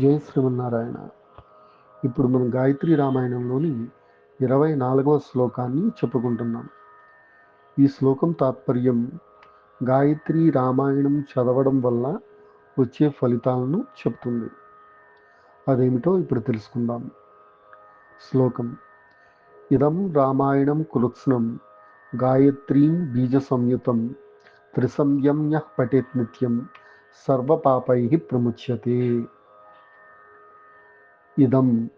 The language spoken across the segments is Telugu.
జయ శ్రీమన్నారాయణ ఇప్పుడు మనం గాయత్రి రామాయణంలోని ఇరవై నాలుగవ శ్లోకాన్ని చెప్పుకుంటున్నాం. ఈ శ్లోకం తాత్పర్యం గాయత్రి రామాయణం చదవడం వల్ల వచ్చే ఫలితాలను చెప్తుంది. అదేమిటో ఇప్పుడు తెలుసుకుందాం. శ్లోకం ఇదం రామాయణం కృత్స్నం గాయత్రీం బీజ సంయుతం త్రిసంయమ్య పఠేత్ నిత్యం సర్వపాపై ప్రముచ్యతే. ఇదం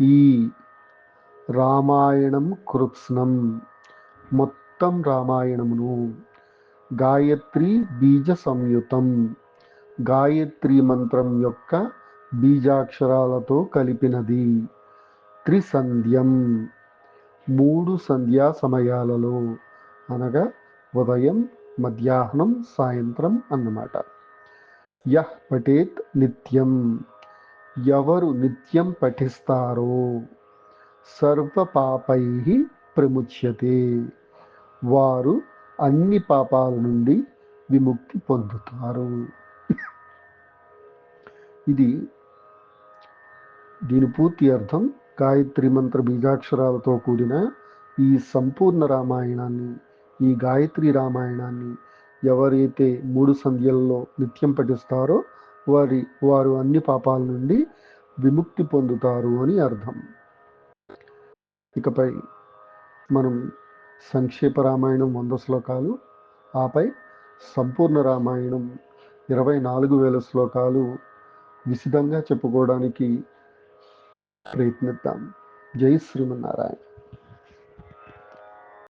ఈ రామాయణం కృత్స్నం. మొత్తం రామాయణమును గాయత్రి బీజ సంయుతం గాయత్రి మంత్రం యొక్క బీజాక్షరాలతో కలిపినది. త్రిసంధ్యం. మూడు సంధ్యా సమయాలలో అనగా ఉదయం మధ్యాహ్నం సాయంత్రం అన్నమాట. యహ్ పఠేత్ నిత్యం. ఎవరు నిత్యం పఠిస్తారో సర్వ పాపై ప్రముచ్యతే. వారు అన్ని పాపాల నుండి విముక్తి పొందుతారు. ఇది దీని పూర్తి అర్థం గాయత్రి మంత్ర బీజాక్షరాలతో కూడిన ఈ సంపూర్ణ రామాయణాన్ని ఈ గాయత్రి రామాయణాన్ని ఎవరైతే మూడు సంధ్యల్లో నిత్యం పఠిస్తారో వారి వారు అన్ని పాపాల నుండి విముక్తి పొందుతారు అని అర్థం. ఇకపై మనం సంక్షేప రామాయణం వంద శ్లోకాలు ఆపై సంపూర్ణ రామాయణం ఇరవై నాలుగు వేల శ్లోకాలు విశదంగా చెప్పుకోవడానికి ప్రయత్నిద్దాం. జై శ్రీమన్నారాయణ.